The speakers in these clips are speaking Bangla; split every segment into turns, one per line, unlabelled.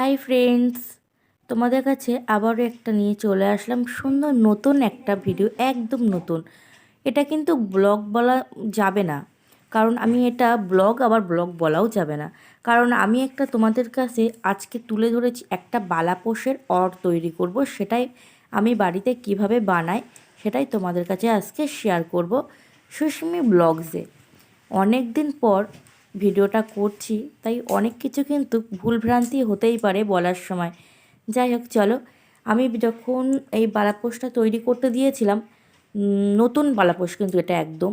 হাই ফ্রেন্ডস, তোমাদের কাছে আবারও একটা নিয়ে চলে আসলাম সুন্দর নতুন একটা ভিডিও, একদম নতুন। এটা কিন্তু ব্লগ বলা যাবে না, কারণ আমি এটা ব্লগ আবার ব্লগ বলাও যাবে না। কারণ আমি একটা তোমাদের কাছে আজকে তুলে ধরেছি একটা বালাপোষের অর তৈরি করব, সেটাই আমি বাড়িতে কীভাবে বানাই, সেটাই তোমাদের কাছে আজকে শেয়ার করব সুস্মি ব্লগসে। অনেক দিন পর ভিডিওটা করছি, তাই অনেক কিছু কিন্তু ভুলভ্রান্তি হতেই পারে বলার সময়। যাই হোক, চলো। আমি যখন এই বালাপোষটা তৈরি করতে দিয়েছিলাম নতুন বালাপোষ কিন্তু এটা একদম।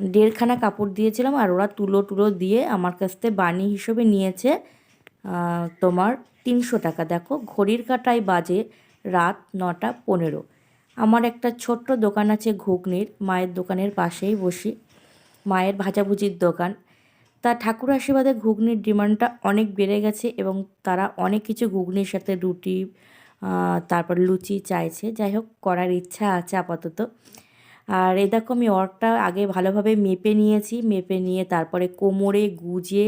দেড়খানা কাপড় দিয়েছিলাম আর ওরা তুলো টুলো দিয়ে আমার কাছ থেকে বানি হিসেবে নিয়েছে তোমার তিনশো টাকা। দেখো, ঘড়ির কাটায় বাজে রাত নটা পনেরো। আমার একটা ছোট্ট দোকান আছে ঘুগনির, মায়ের দোকানের পাশেই বসি। মায়ের ভাজাভুজির দোকান। তা ঠাকুর আশীর্বাদে ঘুগনির ডিমান্ডটা অনেক বেড়ে গেছে এবং তারা অনেক কিছু ঘুগনির সাথে রুটি তারপর লুচি চাইছে। যাই হোক, করার ইচ্ছা আছে আপাতত। আর এ দেখো, আমি অর্কটা আগে ভালোভাবে মেপে নিয়েছি। মেপে নিয়ে তারপরে কোমরে গুজে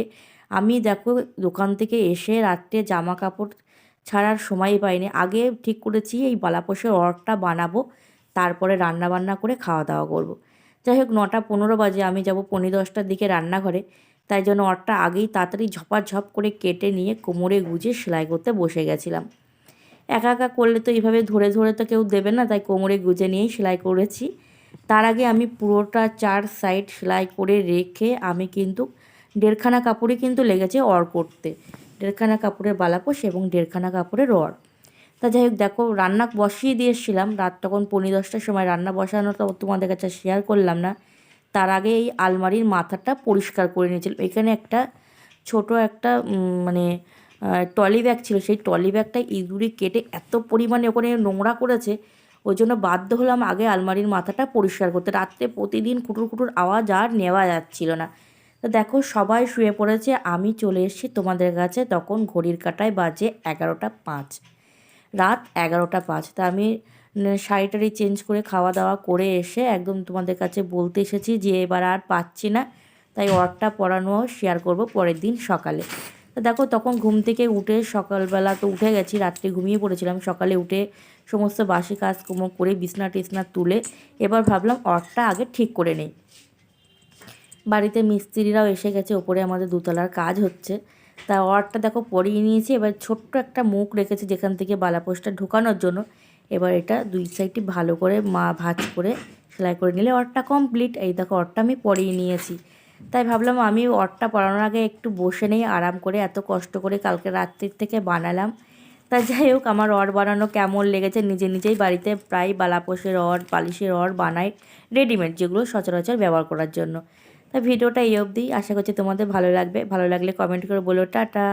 আমি দেখো, দোকান থেকে এসে রাত্রে জামা কাপড় ছাড়ার সময় পাইনি। আগে ঠিক করেছি, এই বালাপোষের অর্কটা বানাবো, তারপরে রান্না বান্না করে খাওয়া দাওয়া করব। যাই হোক, নটা পনেরো বাজে, আমি যাব পনেরো দশটার দিকে রান্নাঘরে। তাই জন্য অরটা আগেই তাড়াতাড়ি ঝপাঝপ করে কেটে নিয়ে কোমরে গুজে সেলাই করতে বসে গেছিলাম। একা একা করলে তো এইভাবে ধরে ধরে তো কেউ দেবে না, তাই কোমরে গুজে নিয়েই সেলাই করেছি। তার আগে আমি পুরোটা চার সাইড সেলাই করে রেখে আমি কিন্তু দেড়খানা কাপড়ে কিন্তু লেগেছে অর করতে। দেড়খানা কাপড়ের বালাপোষ এবং দেড়খানা কাপড়ের অর। তা যাই হোক, দেখো রান্না বসিয়ে দিয়েছিলাম। রাত তখন পনেরো দশটার সময় রান্না বসানোটা তোমাদের কাছে শেয়ার করলাম না। তার আগে এই আলমারির মাথাটা পরিষ্কার করে নিয়েছিলাম এখানে একটা ছোট একটা মানে টলি ব্যাগ ছিল। সেই টলি ব্যাগটা ইঁদুরে কেটে এত পরিমাণে ওখানে নোংরা করেছে, ওই জন্য বাধ্য হলাম আগে আলমারির মাথাটা পরিষ্কার করতে। রাত্রে প্রতিদিন কুটুর কুটুর আওয়াজ আর নেওয়া যাচ্ছিল না। তো দেখো, সবাই শুয়ে পড়েছে। আমি চলে এসেছি তোমাদের কাছে। তখন ঘড়ির কাটায় বাজে এগারোটা পাঁচ। রাত এগারোটা পাঁচ। তা আমি শাড়ি টাড়ি চেঞ্জ করে খাওয়া দাওয়া করে এসে একদম তোমাদের কাছে বলতে এসেছি যে এবার আর পাচ্ছি না। তাই ওয়ার্কটা পড়ানো শেয়ার করব পরের দিন সকালে। তো দেখো তখন ঘুম থেকে উঠে সকালবেলা তো উঠে গেছি, রাত্রে ঘুমিয়ে পড়েছিলাম। সকালে উঠে সমস্ত বাসি কাজ করে বিছনা টিসনা তুলে এবার ভাবলাম অর্কটা আগে ঠিক করে নেই। বাড়িতে মিস্ত্রিরাও এসে গেছে, ওপরে আমাদের দুতলার কাজ হচ্ছে। তা অর্কটা দেখো পরিয়ে নিয়েছি, এবার ছোট্ট একটা মুখ রেখেছি যেখান থেকে বালাপোষটা ঢুকানোর জন্য। এবার এটা দুই সাইডটি ভালো করে মা ভাজ করে সেলাই করে নিলে অরটা কমপ্লিট এই দেখো অরটা আমি পরিয়ে নিয়েছি। তাই ভাবলাম আমি অরটা পরানোর আগে একটু বসে নেই, আরাম করে এত কষ্ট করে কালকে রাত্রির থেকে বানালাম। তা যাই হোক, আমার অর বানানো কেমন লেগেছে নিজে নিজেই বাড়িতে প্রায় বালাপোষের অর, পালিশের অর বানাই রেডিমেড যেগুলো সচরাচর ব্যবহার করার জন্য। তা ভিডিওটা এই অবধি। আশা করছি তোমাদের ভালো লাগবে। ভালো লাগলে কমেন্ট করে বলো। টাটা।